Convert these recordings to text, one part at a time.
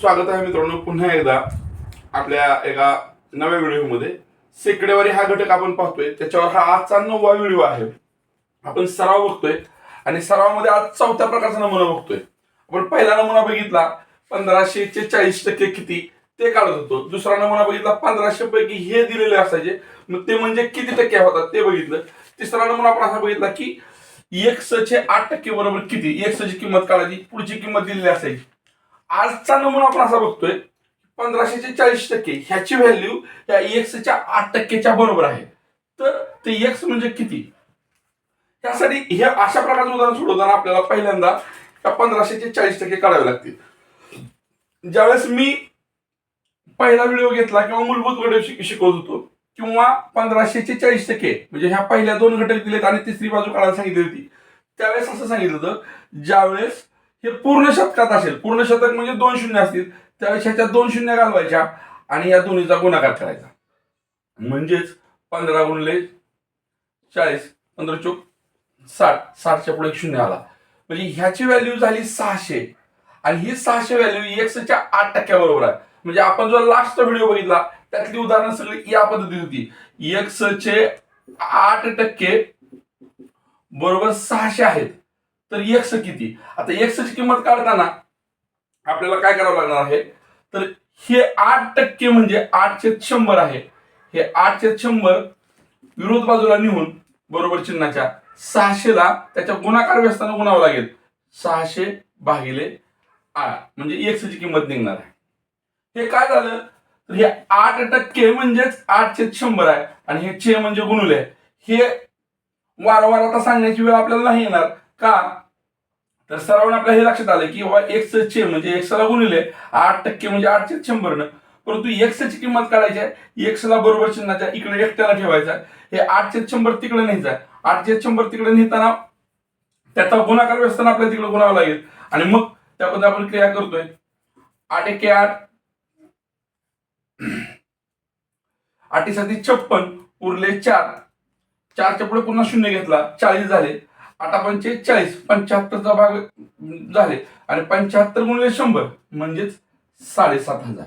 स्वागत आहे मित्रांनो. पुन्हा एकदा आपल्या एका नव्या व्हिडिओमध्ये सेकडेवारी हा घटक आपण पाहतोय. त्याच्यावर हा आजचा नववा व्हिडिओ आहे. आपण सराव बघतोय आणि सरावामध्ये आज चौथ्या प्रकारचा नमुना बघतोय. आपण पहिला नमुना बघितला पंधराशेचे चाळीस टक्के किती ते काढत होतो. दुसरा नमुना बघितला पंधराशे पैकी हे दिलेले असायचे. मग ते म्हणजे किती टक्के होतात ते बघितलं. तिसरा नमुना आपण असा बघितला की चे आठ टक्के बरोबर किती? एकसची किंमत काढायची पुढची किंमत दिलेली असायची. आजचा नमुना आपण असा बघतोय पंधराशेचे चाळीस टक्के ह्याची व्हॅल्यू या एक्सच्या आठ टक्केच्या बरोबर आहे. तर ते एक्स म्हणजे किती? त्यासाठी हे अशा प्रकारचं उदाहरण सोडवताना आपल्याला पहिल्यांदा या पंधराशेचे चाळीस टक्के काढावे लागतील. ज्यावेळेस मी पहिला व्हिडिओ घेतला किंवा मूलभूत घटक शिकवत होतो किंवा पंधराशेचे चाळीस टक्के म्हणजे ह्या पहिल्या दोन घटक दिलेत आणि तिसरी बाजू काढायला सांगितली होती त्यावेळेस असं सांगितलं होतं ज्यावेळेस हे पूर्ण शतकात असेल. पूर्ण शतक म्हणजे दोन शून्य असतील. त्यावेळेस ह्याच्या दोन शून्य घालवायच्या आणि या दोन्हीचा गुणाकार करायचा. म्हणजेच पंधरा गुणले चाळीस पंधरा चोक साठ साठच्या पुढे एक शून्य आला. म्हणजे ह्याची व्हॅल्यू झाली सहाशे. आणि ही सहाशे व्हॅल्यू एक्सच्या आठ टक्क्याबरोबर आहे. म्हणजे आपण जो लास्टचा व्हिडिओ बघितला त्यातली उदाहरणं सगळी या पद्धतीत होती. एक्सचे आठ टक्के बरोबर सहाशे आहेत. तर एक्स किती? आता एक्सची किंमत काढताना आपल्याला काय करावं लागणार आहे? तर हे आठ टक्के म्हणजे आठशे शंभर आहे. हे आठशे शंभर विरोध बाजूला नेऊन बरोबर चिन्हाच्या सहाशेला त्याच्या गुणाकार व्यस्ताना गुणावं लागेल. सहाशे भागिले आठ म्हणजे एक्सची किंमत निघणार आहे. हे काय झालं? तर हे आठ टक्के म्हणजेच आठशे शंभर आहे आणि हे छे म्हणजे गुणुले. हे वारंवार आता सांगण्याची वेळ आपल्याला नाही येणार. का? तर सर्वांना आपल्या हे लक्षात आलं की बाबा एक्स चे म्हणजे एक्सला गुणिले आठ टक्के म्हणजे आठशे शंभरनं परंतु एक्सची किंमत काढायची आहे. एक्सला बरोबर चिन्हाच्या इकडे एकट्याला ठेवायचा हे आठशे शंभर तिकडे न्यायचं आहे. आठशे शंभर तिकडे नेताना त्याचा गुणाकार व्यवस्थाना आपल्याला तिकडे गुणावं लागेल. आणि मग त्याबद्दल आपण क्रिया करतोय. आठ एके आठ. आठीसाठी छप्पन उरले चार. चारच्या पुढे पुन्हा शून्य घेतला. चाळीस झाले. आता पंचेचाळीस पंच्याहत्तरचा भाग झाले. आणि पंच्याहत्तर गुणिले शंभर म्हणजेच साडेसात हजार.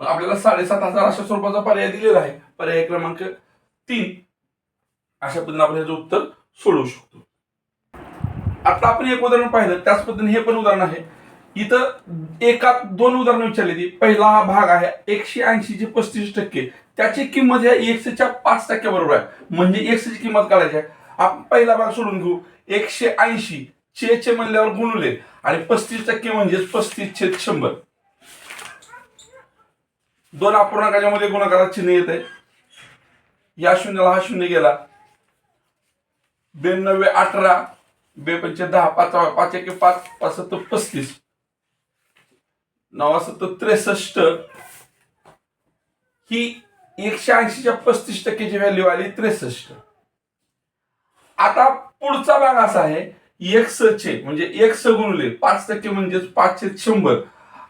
आपल्याला साडेसात हजार अशा स्वरूपाचा पर्याय दिलेला आहे. पर्याय क्रमांक तीन. अशा पद्धतीने आपण याचं उत्तर सोडवू शकतो. आता आपण एक उदाहरण पाहिलं. त्याच पद्धतीने हे पण उदाहरण आहे. इथं एकात दोन उदाहरणं विचारली ती. पहिला हा भाग आहे एकशे ऐंशीचे पस्तीस टक्के. त्याची किंमत ह्या एकशेच्या पाच टक्क्या बरोबर आहे. म्हणजे एकशेची किंमत काढायची आहे. आपण पहिला भाग सोडून घेऊ. एकशे ऐंशी चे चे म्हणल्यावर गुणले आणि पस्तीस टक्के म्हणजेच पस्तीस छेद शंभर. दोन अपूर्णांकाच्या मध्ये गुणाकारात चिन्ह येत आहे या शून्याला हा शून्य गेला. बेनव्वे अठरा बेपंचे दहा पाच पाच एके पाच पाच सत्तर पस्तीस. नवा सत्तर त्रेसष्ट. ही एकशे ऐंशीच्या पस्तीस टक्केची व्हॅल्यू आली त्रेसष्ट. आता पुढचा भाग असा आहे एक्स चे म्हणजे एक्स गुणले पाच टक्के म्हणजेच पाचशे शंभर.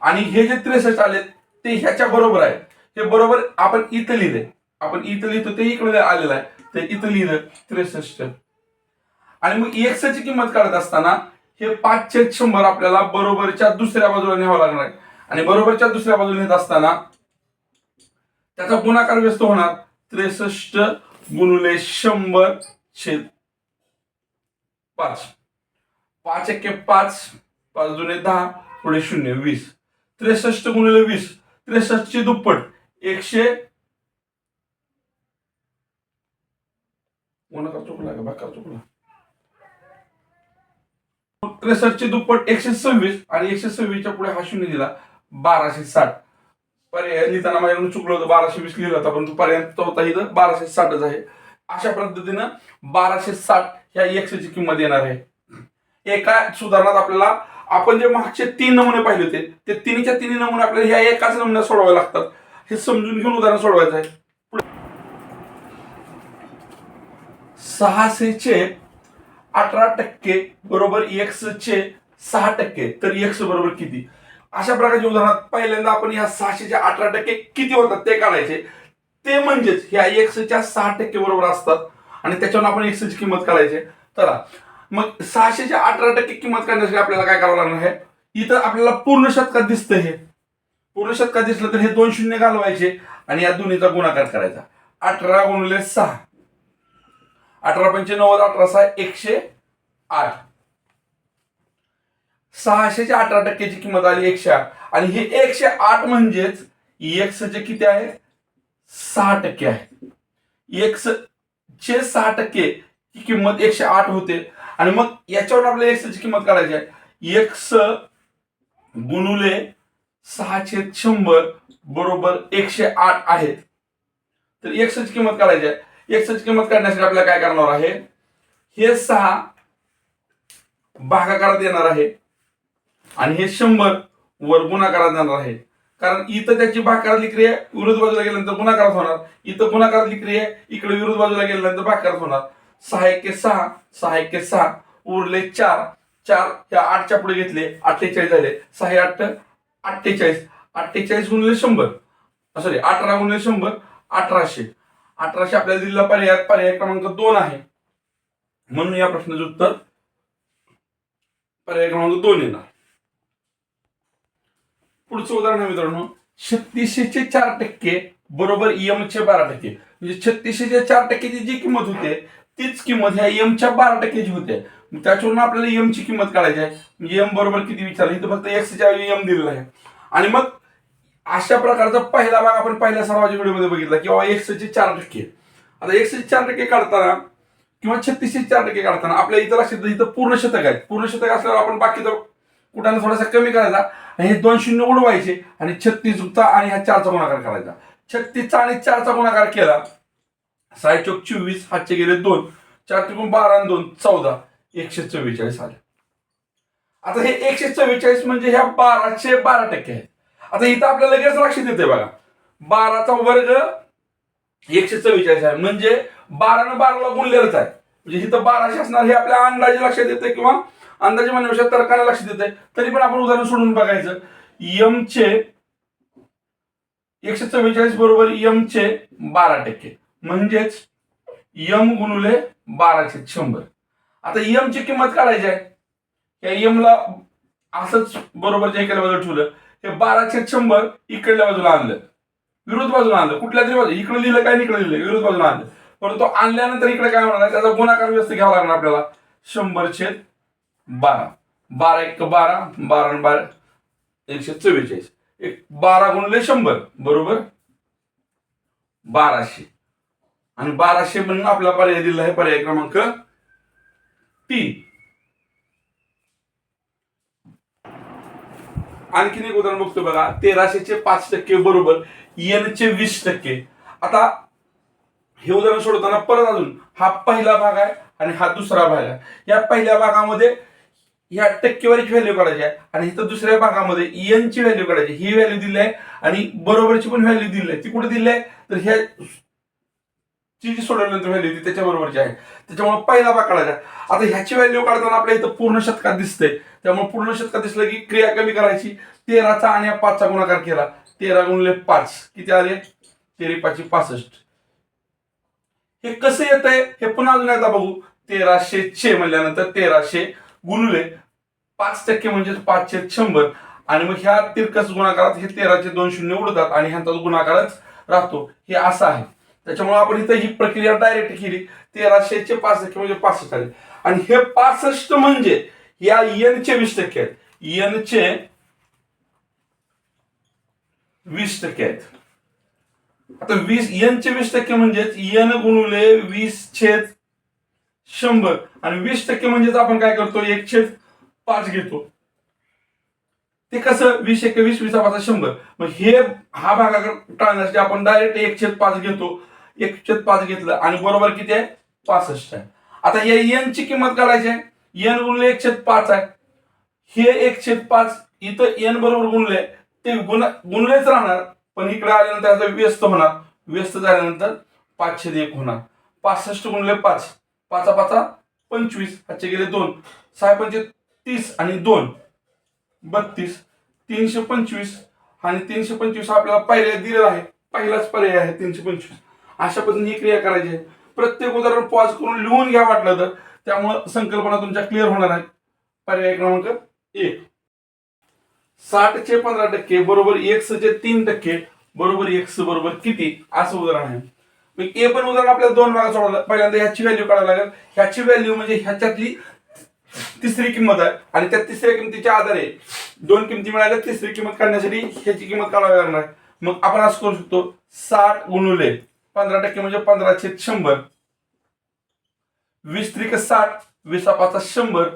आणि हे जे त्रेसष्ट आले ते ह्याच्या बरोबर आहे हे बरोबर आपण इथं लिहिले आपण इथं लिहितो ते इकडे आलेलं आहे. ते इथं लिहिलं त्रेसष्ट. आणि मग एकसची किंमत काढत असताना हे पाचशे शंभर आपल्याला बरोबरच्या दुसऱ्या बाजूला न्यावं लागणार आहे. आणि बरोबरच्या दुसऱ्या बाजूला नेत असताना त्याचा गुणाकार व्यस्त होणार. त्रेसष्ट गुणुले शंभर छेद पाच. पाच एके पाच पाच जुने दहा पुढे शून्य वीस. त्रेसष्ट गुणिले वीस त्रेसष्ट ची दुप्पट एकशे गुणाकार चुकला का भाकार चुकला. त्रेसष्ट ची दुप्पट एकशे सव्वीस आणि एकशे सव्वीसच्या पुढे हा शून्य दिला बाराशे साठ. पर्याय लिहिताना माझ्याकडून चुकलं होतं बाराशे वीस लिहिलं होता परंतु पर्याय होता इथं बाराशे साठच आहे. अशा पद्धतीनं बाराशे साठ ह्या एक्सची किंमत येणार आहे. एका सुधारणात आपल्याला आपण जे मागचे तीन नमुने पाहिले होते ते तिन्हीच्या तिन्ही नमुने आपल्याला ह्या एकाच नमुन्यात सोडवावे लागतात. हे समजून घेऊन उदाहरण सोडवायचं आहे. सहाशेचे अठरा टक्के बरोबर एक्स चे सहा टक्के तर एक्स बरोबर किती? अशा प्रकारच्या उदाहरणात पहिल्यांदा आपण या सहाशेच्या अठरा टक्के किती होतात ते काढायचे. ते म्हणजेच ह्या एक्सच्या सहा टक्के बरोबर असतात. आणि त्याच्यावर आपण एक्सची किंमत काढायची. चला. मग सहाशेच्या अठरा टक्के किंमत काढण्यासाठी आपल्याला काय करावं लागणार आहे? इथं आपल्याला पूर्ण शतकात दिसतं हे. पूर्ण शतकात दिसलं तर हे दोन शून्य घालवायचे आणि या दोन्हीचा गुणाकार करायचा. अठरा गुणले सहा. अठरा पंचे नव्वद अठरा सहा एकशे आठ. सहाशेचे अठरा टक्क्याची किंमत आली एकशे आठ. आणि हे एकशे आठ म्हणजेच एक्सचे किती आहे? सहा टक्के आहे. एकशे सहा टक्के ही किंमत एकशे आठ होते. आणि मग याच्यावर आपल्याला एक्स किंमत काढायची आहे. एक्स गुणुले सहाशे शंभर बरोबर एकशे आठ आहेत तर एक्स किंमत काढायची आहे. एक्स किंमत काढण्यासाठी आपल्याला काय करणार आहे? हे सहा भागाकारात येणार आहे. आणि हे शंभर वर गुणाकारात येणार आहे. कारण इथं त्याची भाकारातली क्रिया विरुद्ध बाजूला गेल्यानंतर गुणाकारात होणार. इथं गुणाकारातली क्रिया इकडे विरुद्ध बाजूला गेल्यानंतर भाकारात होणार. सहा एके सहा सहा एके सहा उरले चार. चार ह्या आठच्या पुढे घेतले अठ्ठेचाळीस झाले. सहा आठ अठ्ठेचाळीस. अठ्ठेचाळीस गुणले शंभर. सॉरी अठरा गुणले शंभर अठराशे. अठराशे आपल्याला दिलेला पर्याय पर्याय क्रमांक दोन आहे. म्हणून या प्रश्नाचं उत्तर पर्याय क्रमांक दोन येणार. पुढचं उदाहरण आहे मित्रांनो. छत्तीसशेचे चार टक्के बरोबर एम चे बारा टक्के. म्हणजे छत्तीसशेच्या चार टक्क्याची जी किंमत होते तीच किंमत ह्या एम च्या बारा टक्क्याची होते. त्याच्यावरून आपल्याला एम ची किंमत काढायची आहे. म्हणजे एम बरोबर किती विचारलं? इथं फक्त एक्सच्या एम दिलेला आहे. आणि मग अशा प्रकारचा पहिला भाग आपण पहिल्या सरावाच्या व्हिडिओमध्ये बघितला किंवा एक्स चे चार टक्के. आता एकशे चार टक्के काढताना किंवा छत्तीसशे चार टक्के काढताना आपल्या इथं लक्षात इथं पूर्ण शतक आहे पूर्ण शतक असल्यावर आपण बाकीचा कुठाने थोडासा कमी करायचा. आणि हे दोन शून्य उडवायचे आणि छत्तीस चा आणि ह्या चारचा गुणाकार करायचा. छत्तीसचा आणि चारचा गुणाकार केला. साय चौक चोवीस हातचे गेले दोन. चार त्रिकोण बारा आणि दोन चौदा. एकशे चव्वेचाळीस आले. आता हे एकशे चव्वेचाळीस म्हणजे ह्या बाराशे बारा टक्के आहेत. आता इथं आपल्याला लगेच लक्षात येते बघा. बाराचा वर्ग एकशे चव्वेचाळीस आहे. म्हणजे बारानं बाराला गुणलेलंच आहे. म्हणजे इथं बाराशे असणार हे आपल्या अंदाजे लक्षात येते किंवा अंदाजे म्हणण्यापेक्षा तर्काने लक्ष देत आहे तरी पण आपण उदाहरण सोडून बघायचं. यम चे एकशे चव्वेचाळीस बरोबर यम चे बारा टक्के. म्हणजेच यम गुणुले बाराशे शंभर. आता यम ची किंमत काढायची आहे. या यम ला असंच बरोबर जे एका बाजूला ठेवलं हे बाराशे शंभर इकडल्या बाजूला आणलं. विरोध बाजूला आणलं. कुठल्या तरी बाजू इकडे लिहिलं काय इकडे लिहिलं विरोध बाजूला आणलं. परंतु आणल्यानंतर इकडे काय होणार त्याचा गुणाकार व्यस्त घ्यावा लागणार आपल्याला. शंभर छेद बारा. बारा एक बारा बारा बारा एकशे चव्वेचाळीस. एक बारा गुणले शंभर बरोबर? बाराशे. आणि बाराशे म्हणून आपला पर्याय दिला आहे पर्याय क्रमांक तीन. आणखीन एक उदाहरण बघतो बघा. तेराशेचे पाच टक्के बरोबर एन चे वीस टक्के. आता हे उदाहरण सोडवताना परत अजून. हा पहिला भाग आहे आणि हा दुसरा भाग आहे. या पहिल्या भागामध्ये ह्या टक्केवारीची व्हॅल्यू काढायची आहे. आणि इथं दुसऱ्या भागामध्ये एन ची व्हॅल्यू काढायची ही व्हॅल्यू दिली आहे. आणि बरोबरची पण व्हॅल्यू दिली आहे. ती कुठे दिली आहे? तर ह्या ची जी सोडवल्यानंतर व्हॅल्यू होती त्याच्या बरोबरची आहे. त्याच्यामुळे पहिला भाग काढायचा आता ह्याची व्हॅल्यू काढताना आपल्या इथं पूर्ण शतकात दिसते त्यामुळे पूर्ण शतकात दिसलं की क्रिया कमी करायची. तेराचा आणि पाचचा गुणाकार केला. तेरा गुणले पाच. किती आले? तेरी पाचशे पासष्ट. हे कसं येत आहे हे पुन्हा अजून एकदा बघू. तेराशे छे म्हणल्यानंतर तेराशे गुणले पाच टक्के म्हणजे पाचशे शंभर. आणि मग ह्या तिरकस गुणाकारात हे तेराचे दोन शून्य उडतात आणि ह्यांचा गुणाकारच राहतो. हे असं आहे. त्याच्यामुळे आपण इथं ही प्रक्रिया डायरेक्ट केली. तेराशेचे पाच टक्के म्हणजे पासष्ट आले. आणि हे पासष्ट म्हणजे या एन चे वीस टक्के आहेत. एन चे वीस टक्के आहेत. आता वीस एन चे वीस टक्के म्हणजेच एन गुणुले वीस छेद शंभर. आणि वीस टक्के म्हणजेच आपण काय करतो? एक छेद पाच घेतो. ते कसं? वीस एक वीस वीस पाच शंभर. मग हे हा भागाकार टाळण्यासाठी आपण डायरेक्ट एक छेद पाच घेतो. एक छेद पाच घेतलं आणि बरोबर किती आहे? पासष्ट आहे. आता या एन ची किंमत काढायची आहे. एन गुणले एक छेद पाच आहे. हे एक छेद पाच इथं एन बरोबर गुणले ते गुण गुणलेच राहणार. पण इकडे आल्यानंतर व्यस्त होणार. व्यस्त झाल्यानंतर पाचशे एक होणार. पासष्ट गुणले पाच. पाचा पाचा. पंचवीस. हातचे गेले दोन. सहा पंचे तीस आणि दोन. बत्तीस. तीनशे पंचवीस आणि तीनशे पंचवीस आपल्याला पर्याय दिलेला आहे. पहिलाच पर्याय आहे तीनशे पंचवीस. अशा पद्धतीने ही क्रिया करायची आहे. प्रत्येक उदाहरण पॉज करून लिहून घ्या वाटलं तर. त्यामुळं संकल्पना तुमच्या क्लिअर होणार आहे पर्याय क्रमांक एक. साठचे पंधरा टक्के बरोबर एक्सचे तीन टक्के बरोबर एक्स बरोबर किती? असं उदाहरण आहे. ए पण उदाहरण आपल्याला दोन भागात सोडवलं. पहिल्यांदा ह्याची व्हॅल्यू काढावी लागेल. ह्याची व्हॅल्यू म्हणजे ह्याच्यातली तिसरी किंमत आहे. आणि त्या तिसऱ्या किमतीच्या आधारे दोन किमती मिळाल्या तिसरी किंमत काढण्यासाठी ह्याची किंमत काढावी लागणार मग आपण असं करू शकतो साठ गुणुले पंधरा टक्के म्हणजे पंधराशे शंभर. वीस त्रिक साठ वीस पाचा शंभर.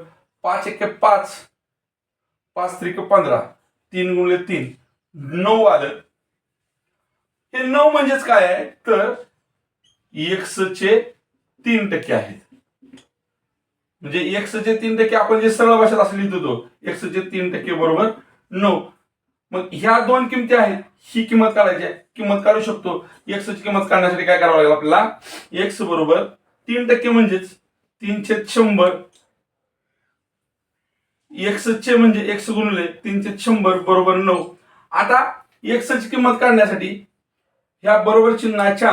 पाच एक पाच पाच त्रिक पंधरा. तीन गुणले तीन नऊ आलं. हे नऊ म्हणजेच काय आहे? तर एक्स चे तीन टक्के आहेत. म्हणजे एक्स चे तीन टक्के आपण जे सरळ भाषेत असं लिहित होतो एक्स चे तीन टक्के बरोबर नऊ. मग ह्या दोन किमती आहेत ही किंमत काढायची आहे. किंमत काढू शकतो. एक्स ची किंमत काढण्यासाठी काय करावं लागेल आपल्याला? एक्स बरोबर तीन टक्के म्हणजेच तीनशे शंभर. एक्स चे म्हणजे एक्स गुणले तीनशे शंभर बरोबर नऊ. आता एक्सची किंमत काढण्यासाठी ह्या बरोबर चिन्हाच्या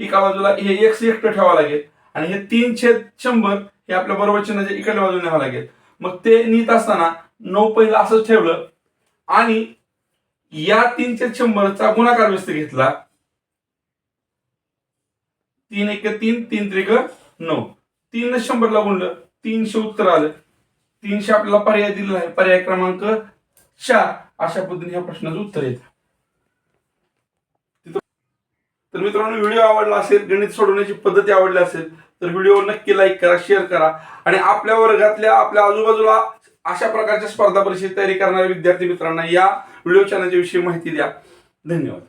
एका बाजूला हे एक्स एकटं ठेवावं लागेल आणि हे तीनशे शंभर हे आपल्या बरोबर चिन्हाच्या इकडल्या बाजूने न्यावं लागेल. मग ते नीत असताना नऊ पहिलं असंच ठेवलं आणि या तीनशे शंभरचा गुणाकार व्यस्त घेतला. तीन एक तीन तीन त्रिक नऊ. तीन शंभरला गुणलं तीनशे उत्तर आलं. तीनशे आपल्याला पर्याय दिलेला आहे. पर्याय क्रमांक चार. अशा पद्धतीने ह्या प्रश्नाचं उत्तर येतं. तर मित्रांनो व्हिडिओ आवडला असेल गणित सोडवण्याची पद्धती आवडली असेल तर व्हिडिओ नक्की लाईक करा शेअर करा. आणि आपल्या वर्गातल्या आपल्या आजूबाजूला अशा प्रकारच्या स्पर्धा परीक्षेची तयारी करणाऱ्या विद्यार्थी मित्रांना या व्हिडिओ चॅनलच्या विषयी माहिती द्या. धन्यवाद.